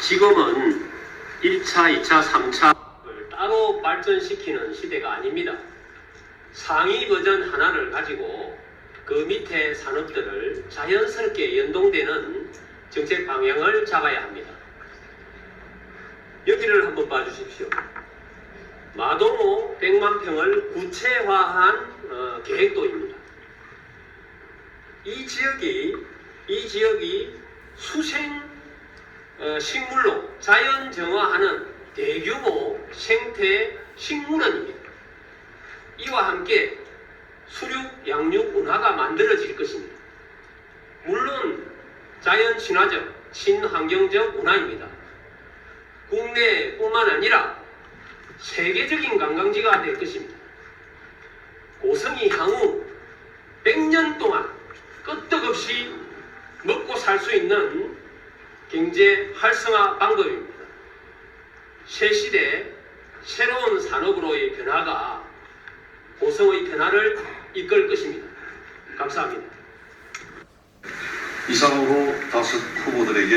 지금은 1차, 2차, 3차를 따로 발전시키는 시대가 아닙니다. 상위 버전 하나를 가지고 그 밑에 산업들을 자연스럽게 연동되는 정책 방향을 잡아야 합니다. 여기를 한번 봐주십시오. 마동호 100만 평을 구체화한 어, 계획도입니다. 이 지역이 이 지역이 수생 어, 식물로 자연 정화하는 대규모 생태 식물원입니다. 이와 함께 수륙 양육 문화가 만들어질 것입니다. 물론 자연 친화적, 친환경적 문화입니다. 국내뿐만 아니라 세계적인 관광지가 될 것입니다. 고성이 향후 100년 동안 끄떡없이 먹고 살 수 있는 경제 활성화 방법입니다. 새 시대 새로운 산업으로의 변화가 고성의 변화를 이끌 것입니다. 감사합니다. 이상으로 다섯 후보들에게